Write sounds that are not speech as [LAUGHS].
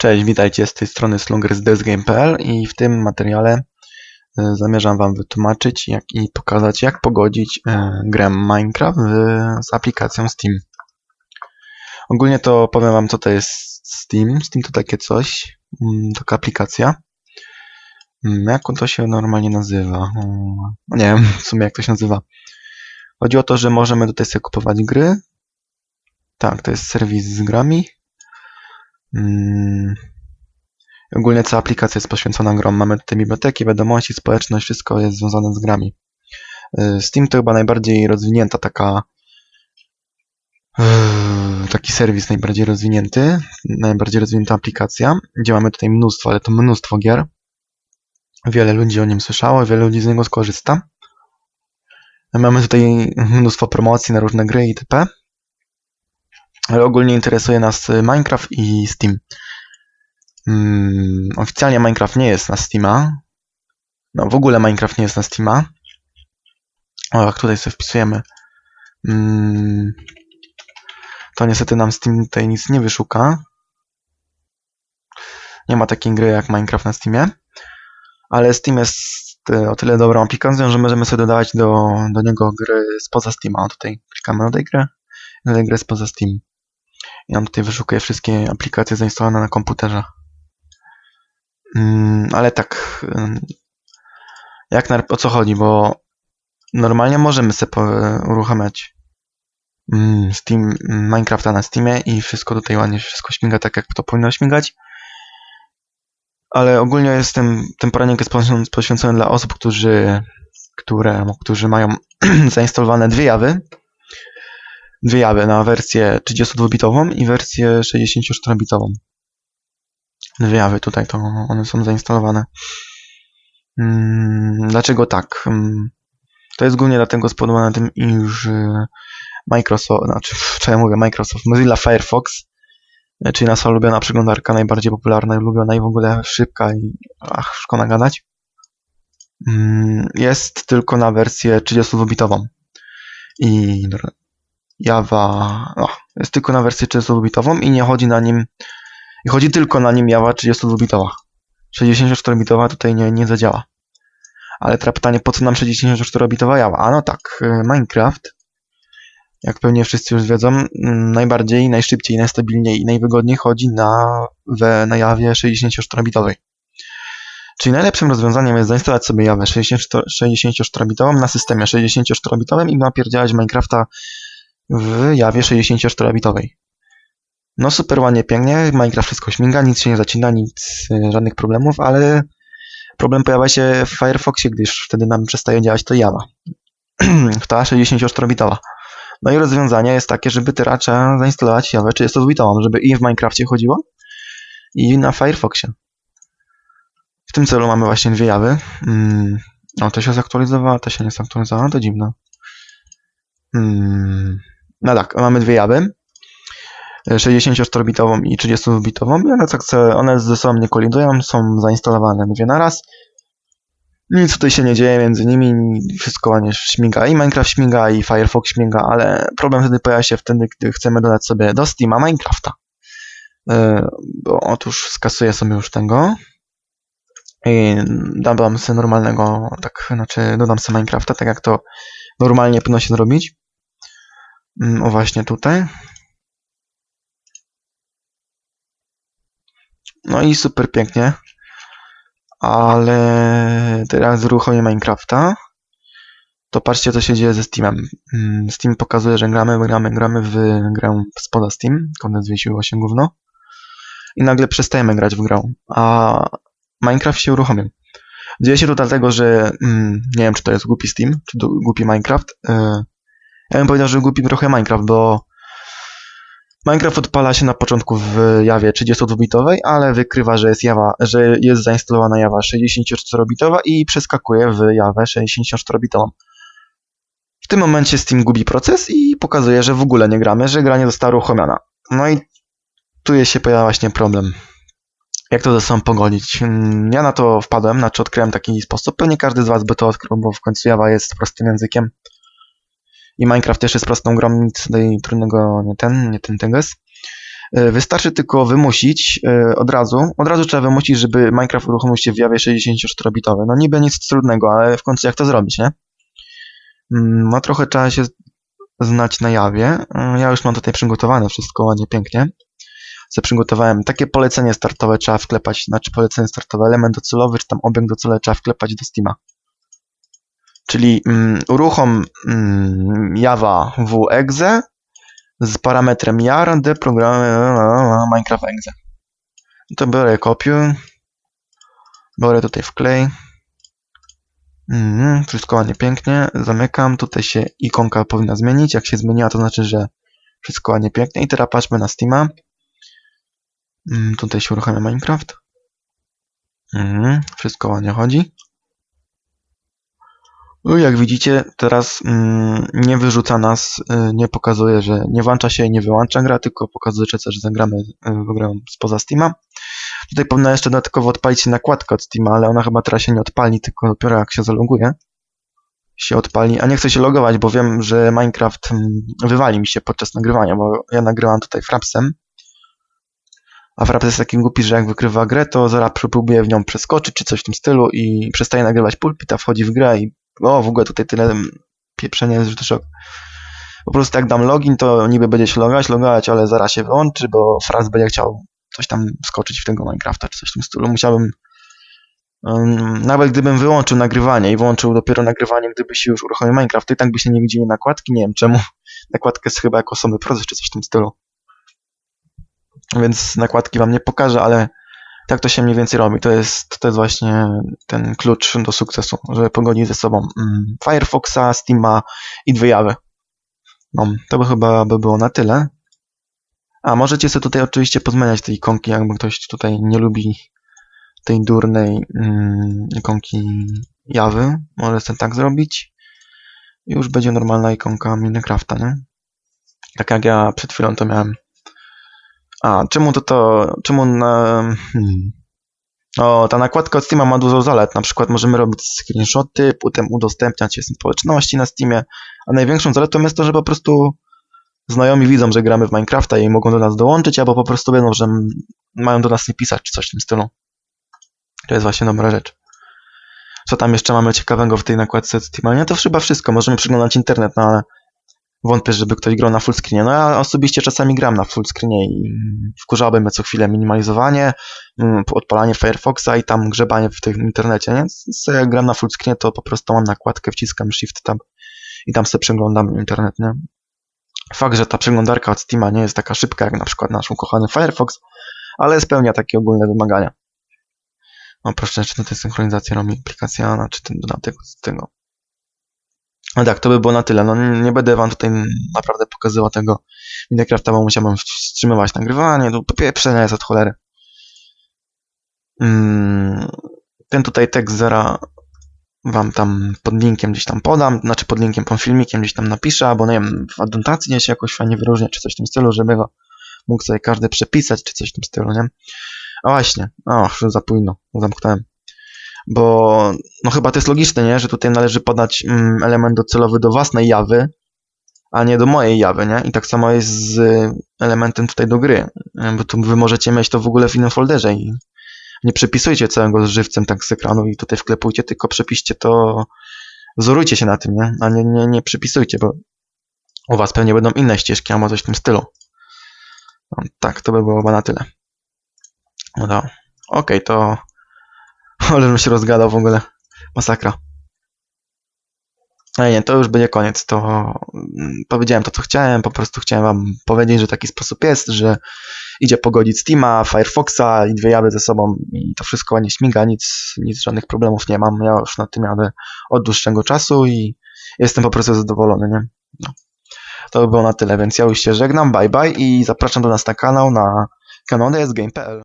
Cześć, witajcie z tej strony Slunger z DSGame.pl i w tym materiale e, zamierzam Wam wytłumaczyć jak, i pokazać jak pogodzić e, grę Minecraft z aplikacją Steam. Ogólnie to powiem Wam co to jest Steam. Steam to takie coś, mm, taka aplikacja. Mm, Jak to się normalnie nazywa? Mm, nie wiem w sumie jak to się nazywa. Chodzi o to, że możemy tutaj sobie kupować gry. Tak, to jest serwis z grami. Mm. Ogólnie cała aplikacja jest poświęcona grom. Mamy tutaj biblioteki, wiadomości, społeczność, wszystko jest związane z grami. Y, Steam to chyba najbardziej rozwinięta taka yy, taki serwis najbardziej rozwinięty, najbardziej rozwinięta aplikacja, gdzie mamy tutaj mnóstwo, ale to mnóstwo gier. Wiele ludzi o nim słyszało, wiele ludzi z niego skorzysta. Mamy tutaj mnóstwo promocji na różne gry itp. Ale ogólnie interesuje nas y, Minecraft i Steam. Mm, oficjalnie Minecraft nie jest na Steama. No w ogóle Minecraft nie jest na Steama. O, jak tutaj sobie wpisujemy. Mm, to niestety nam Steam tutaj nic nie wyszuka. Nie ma takiej gry jak Minecraft na Steamie. Ale Steam jest y, o tyle dobrą aplikacją, że możemy sobie dodawać do, do niego gry spoza Steama. O, tutaj klikamy na tę grę. Na tę grę spoza Steam. On tutaj wyszukuje wszystkie aplikacje zainstalowane na komputerze. Mm, ale tak, jak na, o co chodzi, bo normalnie możemy sobie uruchamiać mm, Steam, Minecrafta na Steamie i wszystko tutaj ładnie wszystko śmiga tak, jak to powinno śmigać. Ale ogólnie jest ten, poradnik jest poświęcony dla osób, którzy, które, którzy mają [CLEARS THROAT] zainstalowane dwie jawy, dwie jawy na wersję 32-bitową i wersję 64-bitową. Dwie jawy tutaj to one są zainstalowane. Mm, Dlaczego tak? Mm, To jest głównie dlatego spowodowane tym, iż y, Microsoft, znaczy, [LAUGHS] co ja mówię, Microsoft, Mozilla Firefox, y, czyli nasza ulubiona przeglądarka, najbardziej popularna ulubiona i w ogóle szybka i ach, szkoda gadać, mm, jest tylko na wersję 32-bitową. I Java no, jest tylko na wersję 32-bitową i nie chodzi na nim i chodzi tylko na nim Java 32-bitowa. 64-bitowa tutaj nie, nie zadziała. Ale teraz pytanie, po co nam 64-bitowa Java? A no tak, y, Minecraft, jak pewnie wszyscy już wiedzą, mm, najbardziej, najszybciej, najstabilniej i najwygodniej chodzi na, we, na Jawie 64-bitowej. Czyli najlepszym rozwiązaniem jest zainstalować sobie Jawę 64-bitową na systemie 64-bitowym i napierdzielać Minecrafta w Jawie 64-bitowej. No super ładnie, pięknie, Minecraft wszystko śmiga, nic się nie zacina, nic, y, żadnych problemów, ale problem pojawia się w Firefoxie, gdyż wtedy nam przestaje działać to Java. [CLEARS THROAT] Ta 64-bitowa. No i rozwiązanie jest takie, żeby trzeba zainstalować Java 32-bitową, żeby i w Minecrafcie chodziło, i na Firefoxie. W tym celu mamy właśnie dwie Jawy. Mm, o, to się zaktualizowała, to się nie zaktualizowała, to dziwne. Mm, no tak, mamy dwie Jawy. 64-bitową i 32-bitową i one, tak one ze sobą nie kolidują, są zainstalowane dwie na raz. Nic tutaj się nie dzieje między nimi, wszystko ładnie śmiga i Minecraft śmiga i Firefox śmiga, ale problem wtedy pojawia się wtedy, gdy chcemy dodać sobie do Steama Minecrafta. Yy, bo otóż skasuję sobie już tego i dodam sobie normalnego, tak, znaczy dodam sobie Minecrafta, tak jak to normalnie powinno się zrobić. Yy, o właśnie tutaj. No i super pięknie. Ale teraz uruchomię Minecrafta. To patrzcie, co się dzieje ze Steamem. Mm, Steam pokazuje, że gramy, gramy, gramy w grę spoda Steam. Konec zwiesił się gówno. I nagle przestajemy grać w grę. A Minecraft się uruchomił. Dzieje się to dlatego, że mm, nie wiem, czy to jest głupi Steam, czy głupi Minecraft. Yy, ja bym powiedział, że głupi trochę Minecraft, bo Minecraft odpala się na początku w Jawie 32-bitowej, ale wykrywa, że jest, Java, że jest zainstalowana Java 64-bitowa i przeskakuje w Jawę 64-bitową. W tym momencie Steam gubi proces i pokazuje, że w ogóle nie gramy, że gra nie została uruchomiona. No i tu się pojawia właśnie problem. Jak to ze sobą pogodzić? Mm, Ja na to wpadłem, znaczy odkryłem taki sposób. Pewnie każdy z Was by to odkrył, bo w końcu Java jest prostym językiem. I Minecraft też jest prostą grą, nic tutaj trudnego nie ten, nie ten tego jest. E, Wystarczy tylko wymusić e, od razu, od razu trzeba wymusić, żeby Minecraft uruchomił się w jawie 64-bitowe. No niby nic trudnego, ale w końcu jak to zrobić, nie? Mm, No trochę trzeba się znać na jawie. Mm, Ja już mam tutaj przygotowane wszystko ładnie, pięknie. Co przygotowałem? Takie polecenie startowe trzeba wklepać, znaczy polecenie startowe, element docelowy, czy tam obiekt docelowy trzeba wklepać do Steama. Czyli mm, uruchom mm, Java w exe z parametrem jar d program Minecraft exe. To biorę kopiuj, biorę tutaj wklej. Mhm, wszystko ładnie, pięknie. Zamykam. Tutaj się ikonka powinna zmienić. Jak się zmieniła, to znaczy, że wszystko ładnie, pięknie. I teraz patrzmy na Steama. Mm, Tutaj się uruchamia Minecraft. Mhm, wszystko ładnie chodzi. No, jak widzicie, teraz mm, nie wyrzuca nas, y, nie pokazuje, że nie włącza się i nie wyłącza gra, tylko pokazuje, że też zagramy y, w grę spoza Steama. Tutaj powinna jeszcze dodatkowo odpalić się nakładka od Steama, ale ona chyba teraz się nie odpali, tylko dopiero jak się zaloguje się odpali, a nie chcę się logować, bo wiem, że Minecraft mm, wywali mi się podczas nagrywania, bo ja nagrywam tutaj Frapsem, a Fraps jest taki głupi, że jak wykrywa grę, to zaraz próbuje w nią przeskoczyć, czy coś w tym stylu i przestaje nagrywać pulpit, a wchodzi w grę i o, w ogóle tutaj tyle pieprzenia jest, że to szok. Po prostu jak dam login, to niby będzie się logować, logować, ale zaraz się wyłączy, bo Fraps będzie chciał coś tam skoczyć w tego Minecrafta, czy coś w tym stylu. Musiałbym Um, nawet gdybym wyłączył nagrywanie i włączył dopiero nagrywanie, gdyby się już uruchomił Minecraft, to i tak by się nie widzieli nakładki. Nie wiem czemu. [LAUGHS] Nakładka jest chyba jako osobny proces, czy coś w tym stylu. Więc nakładki wam nie pokażę, ale tak to się mniej więcej robi. To jest, to jest właśnie ten klucz do sukcesu, żeby pogodzić ze sobą mm, Firefoxa, Steama i dwie jawy. No, to by chyba by było na tyle. A możecie sobie tutaj oczywiście pozmieniać te ikonki, jakby ktoś tutaj nie lubi tej durnej mm, ikonki jawy. Może sobie tak zrobić. I już będzie normalna ikonka Minecrafta, nie? Tak jak ja przed chwilą to miałem. A, czemu to to, czemu na... Hmm. O, ta nakładka od Steama ma dużo zalet. Na przykład możemy robić screenshoty, potem udostępniać je społeczności na Steamie. A największą zaletą jest to, że po prostu znajomi widzą, że gramy w Minecrafta i mogą do nas dołączyć, albo po prostu wiedzą, że mają do nas nie pisać, czy coś w tym stylu. To jest właśnie dobra rzecz. Co tam jeszcze mamy ciekawego w tej nakładce Steama? Nie, to chyba wszystko. Możemy przeglądać internet, no ale wątpię, żeby ktoś grał na fullscreenie. No ja osobiście czasami gram na fullscreenie i wkurzałbym co chwilę minimalizowanie, mm, odpalanie Firefoxa i tam grzebanie w tym internecie, nie? Więc jak gram na fullscreenie, to po prostu mam nakładkę, wciskam Shift Tab i tam sobie przeglądam internet, nie? Fakt, że ta przeglądarka od Steama nie jest taka szybka jak na przykład nasz ukochany Firefox, ale spełnia takie ogólne wymagania. No proszę, czy tutaj synchronizację robi aplikacja, czy ten dodatek z tego. No tak, to by było na tyle. No nie będę wam tutaj naprawdę pokazywał tego Minecrafta, bo musiałbym wstrzymywać nagrywanie. Tu pieprzenia jest od cholery. Mm, ten tutaj tekst zera wam tam pod linkiem gdzieś tam podam, znaczy pod linkiem, pod filmikiem gdzieś tam napiszę, albo nie wiem, w adnotacji nie się jakoś fajnie wyróżnia, czy coś w tym stylu, żeby go mógł sobie każdy przepisać, czy coś w tym stylu, nie? A właśnie, o, już za późno, zamknąłem. Bo, no chyba to jest logiczne, nie? Że tutaj należy podać mm, element docelowy do własnej jawy, a nie do mojej jawy, nie? I tak samo jest z y, elementem tutaj do gry, y, bo tu wy możecie mieć to w ogóle w innym folderze i nie przepisujcie całego z żywcem tak z ekranu i tutaj wklepujcie, tylko przepiszcie to, wzorujcie się na tym, nie? A nie, nie, nie przypisujcie, bo u was pewnie będą inne ścieżki, albo coś w tym stylu. No, tak, to by było chyba na tyle. No okej, to ale bym się rozgadał w ogóle. Masakra. Ale nie, to już będzie koniec. To mm, powiedziałem to, co chciałem. Po prostu chciałem wam powiedzieć, że taki sposób jest, że idzie pogodzić Steama, Firefoxa i dwie jawy ze sobą i to wszystko ładnie śmiga, nic, nic żadnych problemów nie mam. Ja już na tym jadę od dłuższego czasu i jestem po prostu zadowolony, nie? No. To by było na tyle, więc ja już się żegnam, bye bye i zapraszam do nas na kanał na kanał dsgame.pl